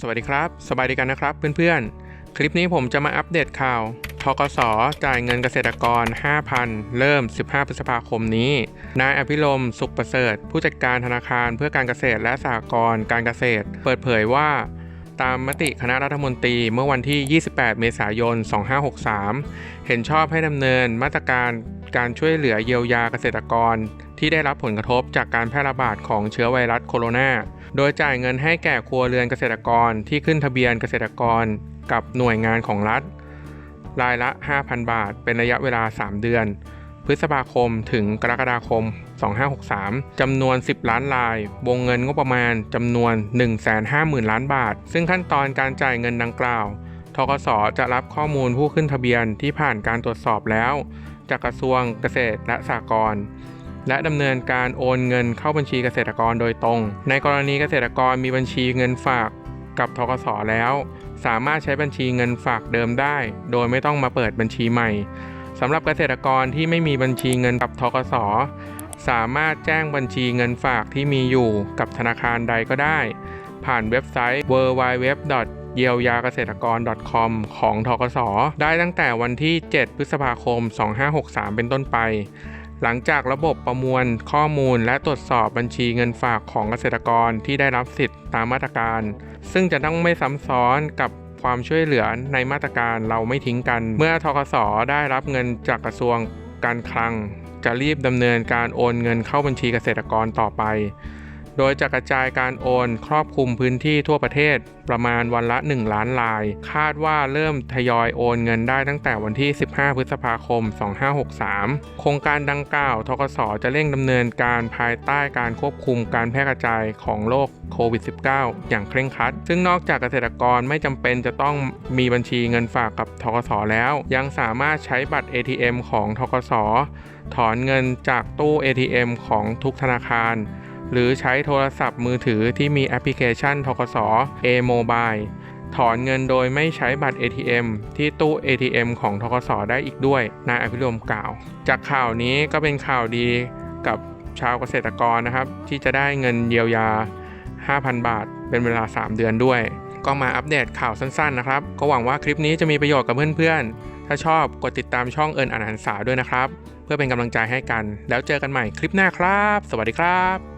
สวัสดีครับ สบายดีกันนะครับเพื่อนๆ คลิปนี้ผมจะมาอัปเดตข่าวทกสจ่ายเงินเกษตรกร 5,000 เริ่ม 15 พฤษภาคมนี้ นายอภิรมสุขประเสริฐ ผู้จัดการธนาคารเพื่อการเกษตรและสหกรณ์การเกษตร เปิดเผยว่า ตามมติคณะรัฐมนตรีเมื่อวันที่ 28 เมษายน 2563 เห็นชอบให้ดำเนินมาตรการการช่วยเหลือเยียวยาเกษตรกร ที่ได้รับผลกระทบจากการแพร่ระบาดของเชื้อไวรัสโคโรนา โดยจ่ายเงินให้แก่ครัวเรือนเกษตรกรที่ขึ้นทะเบียนเกษตรกรกับหน่วยงานของรัฐ รายละ 5,000 บาท เป็นระยะเวลา 3 เดือน พฤษภาคมถึงกรกฎาคม 2563 จำนวน 10 ล้านลาย วงเงินงบประมาณจำนวน 150,000 ล้านบาท ซึ่งขั้นตอนการจ่ายเงินดังกล่าวทกสจะรับข้อมูลผู้ขึ้นทะเบียนที่ผ่านการตรวจสอบแล้ว จากกระทรวงเกษตรและสหกรณ์และดำเนินการโอนเงินเข้าบัญชีเกษตรกรโดยตรง ในกรณีเกษตรกรมีบัญชีเงินฝากกับทกสแล้ว สามารถใช้บัญชีเงินฝากเดิมได้ โดยไม่ต้องมาเปิดบัญชีใหม่ สำหรับเกษตรกรที่ไม่มีบัญชีเงินกับทกส สามารถแจ้งบัญชีเงินฝากที่มีอยู่กับธนาคารใดก็ได้ ผ่านเว็บไซต์ www. เยียวยาเกษตรกร .com ของทกส ได้ตั้งแต่วันที่ 7 พฤษภาคม 2563 เป็นต้นไป หลังจากระบบประมวลข้อมูลและตรวจสอบบัญชีเงินฝากของเกษตรกรที่ได้รับสิทธิ์ตามมาตรการ ซึ่งจะต้องไม่ซ้ำซ้อนกับ ความช่วยเหลือในมาตรการเราไม่ทิ้งกัน เมื่อทกสได้รับเงินจากกระทรวงการคลัง จะรีบดำเนินการโอนเงินเข้าบัญชีเกษตรกรต่อไป โดยจะกระจายการโอนครอบคลุมพื้นที่ทั่วประเทศประมาณวันละ 1 ล้านลาย คาดว่าเริ่มทยอยโอนเงินได้ตั้งแต่วันที่ 15 พฤษภาคม 2563 โครงการดังกล่าว ทกสจะเร่งดำเนินการภายใต้การควบคุมการแพร่กระจายของโรคโควิด -19 อย่างเคร่งครัด ซึ่งนอกจากเกษตรกรไม่จำเป็นจะต้องมีบัญชีเงินฝากกับทกสแล้ว ยังสามารถใช้บัตร ATM ของทกสถอนเงินจากตู้ ATM ของทุกธนาคาร หรือใช้โทรศัพท์มือถือที่มีแอปพลิเคชันทกส A-Mobile ถอนเงินโดยไม่ใช้บัตร ATM ที่ตู้ ATM ของทกสได้อีกด้วยนายอภิรมกล่าว จากข่าวนี้ก็เป็นข่าวดีกับชาวเกษตรกรนะครับ ที่จะได้เงินเยียวยา 5,000 บาท เป็นเวลา 3 เดือนด้วย ก็มาอัปเดตข่าวสั้นๆนะครับ ก็หวังว่าคลิปนี้จะมีประโยชน์กับเพื่อนๆ ถ้าชอบกดติดตามช่องเอิญอ่านหันษาด้วยนะครับ เพื่อเป็นกำลังใจให้กัน แล้วเจอกันใหม่คลิปหน้าครับ สวัสดีครับ